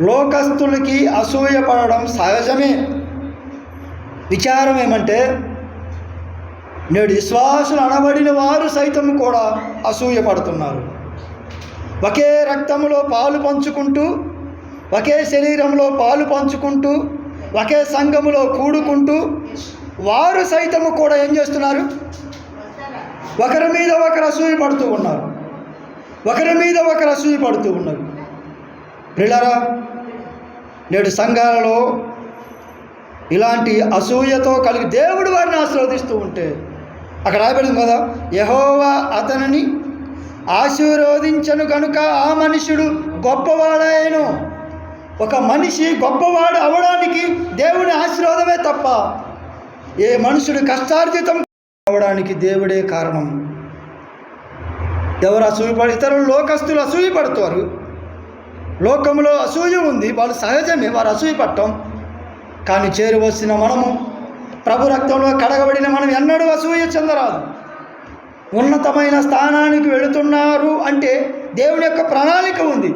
లోకస్తులకి అసూయపడడం సహజమే. విచారం ఏమంటే నేడు విశ్వాసులు అనబడిన వారు సైతం కూడా అసూయపడుతున్నారు ఒకే రక్తంలో పాలు పంచుకుంటూ ఒకే శరీరంలో పాలు పంచుకుంటూ ఒకే సంఘములో కూడుకుంటూ వారు సైతము కూడా ఏం చేస్తున్నారు? ఒకరి మీద ఒకరు అసూయ పడుతూ ఉన్నారు. ఒకరి మీద ఒకరు అసూయ పడుతూ ఉన్నారు. ప్రిలరా నేడు సంఘాలలో ఇలాంటి అసూయతో కలిగి దేవుడు వారిని ఆశీర్వదిస్తూ ఉంటే అక్కడ రాయబడింది కదా యహోవా అతనిని ఆశీర్వదించను కనుక ఆ మనుషుడు గొప్పవాడాయను ఒక మనిషి గొప్పవాడు అవడానికి దేవుని ఆశీర్వాదమే తప్ప ఏ మనుషుడు కష్టార్జితం అవడానికి దేవుడే కారణం. ఎవరు అసూయపడి ఇతరులు లోకస్తులు అసూయపడతారు. లోకంలో అసూయ ఉంది వాళ్ళు సహజమే వారు అసూయ పట్టం కానీ చేరువచ్చిన మనము ప్రభు రక్తంలో కడగబడిన మనం ఎన్నడూ అసూయ చెందరాదు. ఉన్నతమైన స్థానానికి వెళుతున్నారు అంటే దేవుని యొక్క ప్రణాళిక ఉంది.